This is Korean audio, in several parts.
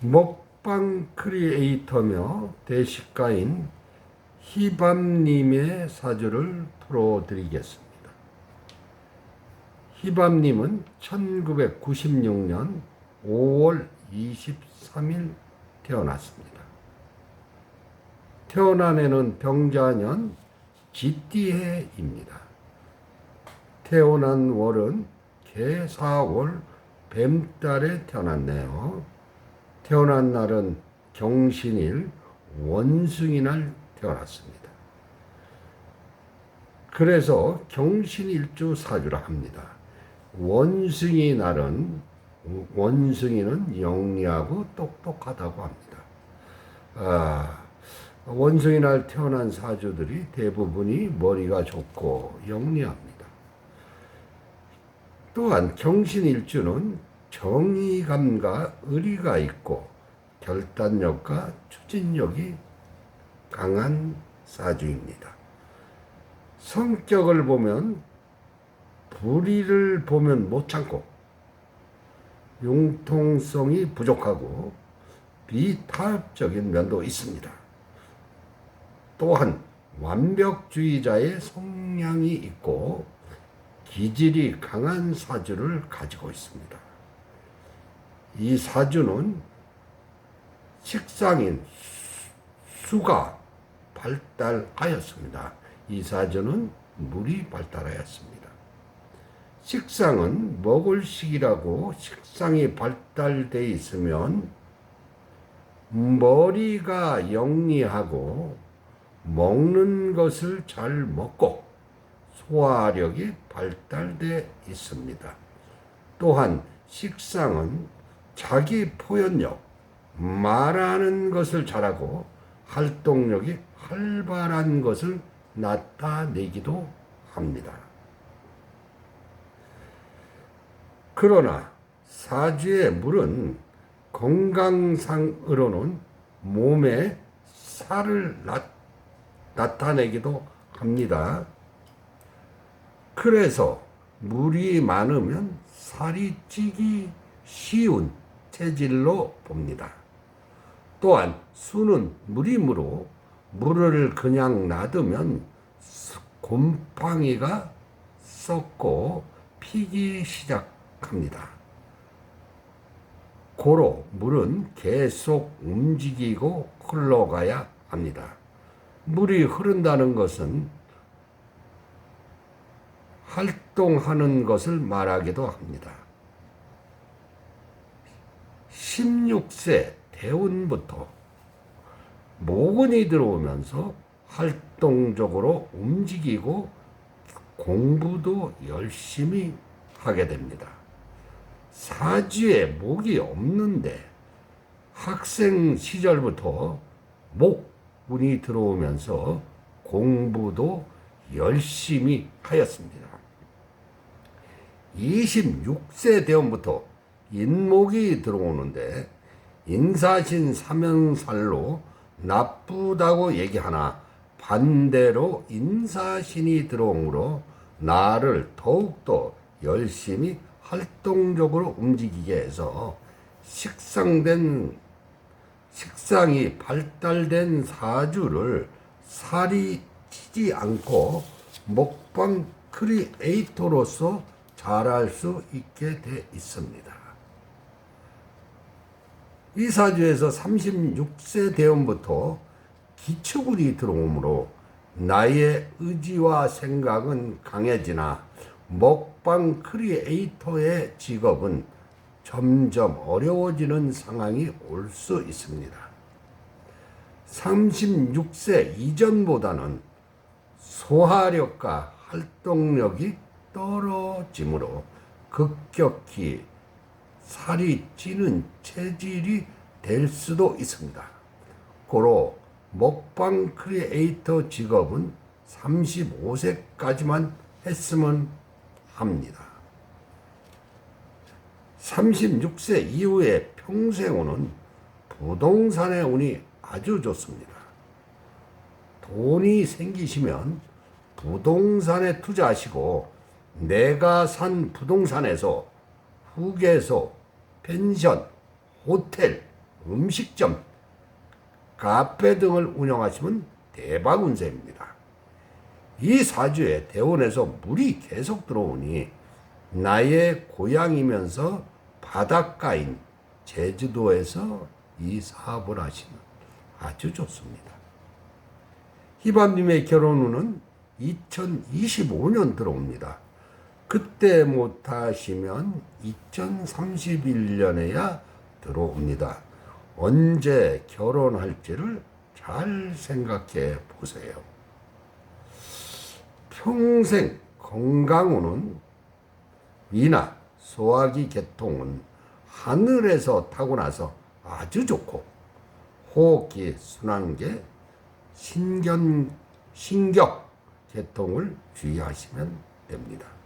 먹방 크리에이터며 대식가인 희밤님의 사주를 풀어드리겠습니다. 희밤님은 1996년 5월 23일 태어났습니다. 태어난 해는 병자년 지띠해입니다. 태어난 월은 개사월 뱀달에 태어났네요. 태어난 날은 경신일 원숭이 날 태어났습니다. 그래서 경신일주 사주라 합니다. 원숭이 날은 원숭이는 영리하고 똑똑하다고 합니다. 아, 원숭이 날 태어난 사주들이 대부분이 머리가 좋고 영리합니다. 또한 경신일주는 정의감과 의리가 있고 결단력과 추진력이 강한 사주입니다. 성격을 보면 불의를 보면 못 참고 융통성이 부족하고 비타협적인 면도 있습니다. 또한 완벽주의자의 성향이 있고 기질이 강한 사주를 가지고 있습니다. 이 사주는 식상인 수가 발달하였습니다. 이 사주는 물이 발달하였습니다. 식상은 먹을 식이라고 식상이 발달되어 있으면 머리가 영리하고 먹는 것을 잘 먹고 소화력이 발달돼 있습니다. 또한 식상은 자기 표현력, 말하는 것을 잘하고 활동력이 활발한 것을 나타내기도 합니다. 그러나 사주의 물은 건강상으로는 몸에 살을 나, 나타내기도 합니다. 그래서 물이 많으면 살이 찌기 쉬운 체질로 봅니다. 또한 수는 물이므로 물을 그냥 놔두면 곰팡이가 썩고 피기 시작합니다. 고로 물은 계속 움직이고 흘러가야 합니다. 물이 흐른다는 것은 활동하는 것을 말하기도 합니다. 16세 대운부터 모근이 들어오면서 활동적으로 움직이고 공부도 열심히 하게 됩니다. 사주에 목이 없는데 학생 시절부터 목운이 들어오면서 공부도 열심히 하였습니다. 26세 대원부터 인목이 들어오는데 인사신 사명살로 나쁘다고 얘기하나 반대로 인사신이 들어오므로 나를 더욱더 열심히 활동적으로 움직이게 해서 식상된 식상이 발달된 사주를 살이 찌지 않고 먹방 크리에이터로서 잘할 수 있게 돼 있습니다. 이 사주에서 36세 대원부터 기축운이 들어오므로 나의 의지와 생각은 강해지나 먹방 크리에이터의 직업은 점점 어려워지는 상황이 올 수 있습니다. 36세 이전보다는 소화력과 활동력이 떨어지므로 급격히 살이 찌는 체질이 될 수도 있습니다. 고로 먹방 크리에이터 직업은 35세까지만 했으면 합니다. 36세 이후의 평생운은 부동산의 운이 아주 좋습니다. 돈이 생기시면 부동산에 투자하시고 내가 산 부동산에서 후계소, 펜션, 호텔, 음식점, 카페 등을 운영하시면 대박 운세입니다. 이 사주에 대원에서 물이 계속 들어오니 나의 고향이면서 바닷가인 제주도에서 이 사업을 하시면 아주 좋습니다. 희밤님의 결혼 후는 2025년 들어옵니다. 그때 못 하시면 2031년에야 들어옵니다. 언제 결혼할지를 잘 생각해 보세요. 평생 건강운은 미나 소화기 개통은 하늘에서 타고나서 아주 좋고 호흡기 순환계 신견 신격 개통을 주의하시면 됩니다.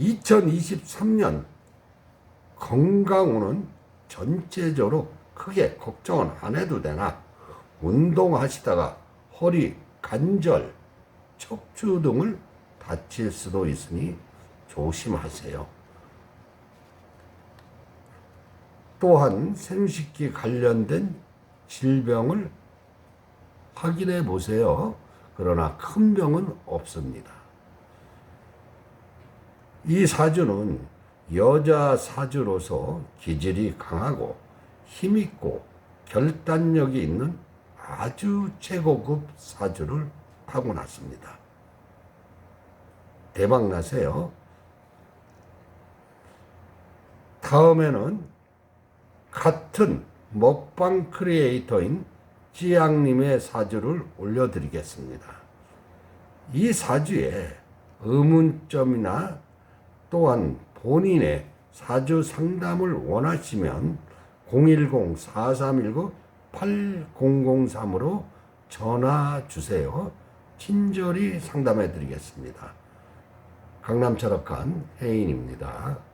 2023년 건강운은 전체적으로 크게 걱정은 안 해도 되나 운동하시다가 허리, 관절, 척추 등을 다칠 수도 있으니 조심하세요. 또한 생식기 관련된 질병을 확인해 보세요. 그러나 큰 병은 없습니다. 이 사주는 여자 사주로서 기질이 강하고 힘있고 결단력이 있는 아주 최고급 사주를 타고났습니다. 대박 나세요. 다음에는 같은 먹방 크리에이터인 지양님의 사주를 올려드리겠습니다. 이 사주에 의문점이나 또한 본인의 사주 상담을 원하시면 010-4319-8003으로 전화 주세요. 친절히 상담해 드리겠습니다. 강남 철학관 혜인입니다.